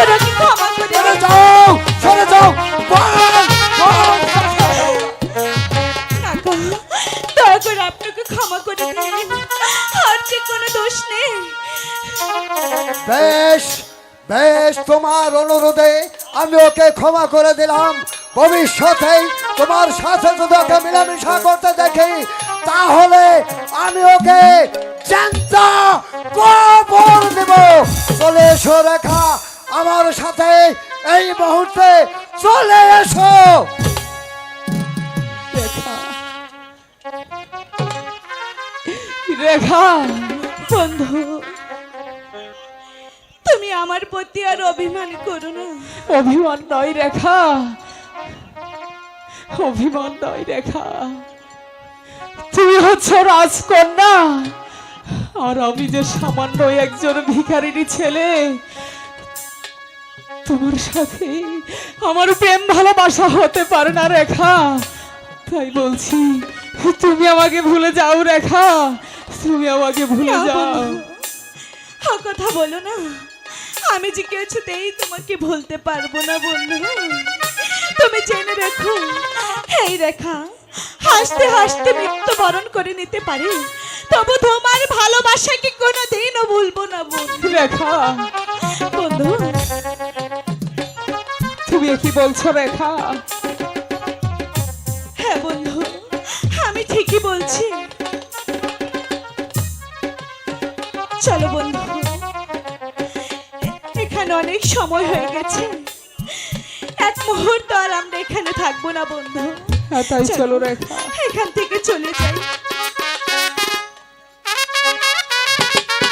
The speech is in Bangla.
করে ক্ষমা করে চলে যাও চলে যাও বল বল চাষার কাকা দয়া করে আপনাকে ক্ষমা করে দিন। আর যে কোনো দোষ নেই। বেশ বেশ তোমার অনুরোধে আমি ওকে ক্ষমা করে দিলাম। ভবিষ্যতেই তোমার সাথে যদি ওকে মিলামিশা করতে দেখি তাহলে আমি ওকে চ্যাংচা কবর দেব। চলে এসো রেখা আমার সাথে এই মুহূর্তে চলে এসো। রেখা। বন্ধু তুমি আমার প্রতি আর অভিমান করো না। অভিমান নয় রেখা। অভিমান নয় রেখা। তুমি হচ্ছে রাজকন্যা। আর আমি যে সামান্য একজন ভিখারিনী ছেলে তোমার সাথে আমার প্রেম ভালোবাসা হতে পারে না রেখা। তাই বলছি তুমি আমাকে ভুলে যাও রেখা। তুমি আমাকে ভুলে যাও। কথা বলো না। আমি যে কিছুতেই তোমাকে ভুলতে পারব না বন্ধু। তুমি জেনে রেখো এই রেখা হাসতে হাসতে মৃত্যুবরণ করে নিতে পারি। তবু তোমার ভালোবাসাকে কোনোদিনও ভুলবো না বন্ধু। রেখা। বন্ধু তুমি কি বলছো রেখা? হ্যাঁ বন্ধু আমি ঠিকই বলছি। চলো বন্ধু এখানে অনেক সময় হয়ে গেছে। এক মুহূর্ত আর আমরা এখানে থাকব না বন্ধু। হ্যাঁ তাই চলো রেখা। এখান থেকে চলে যাই।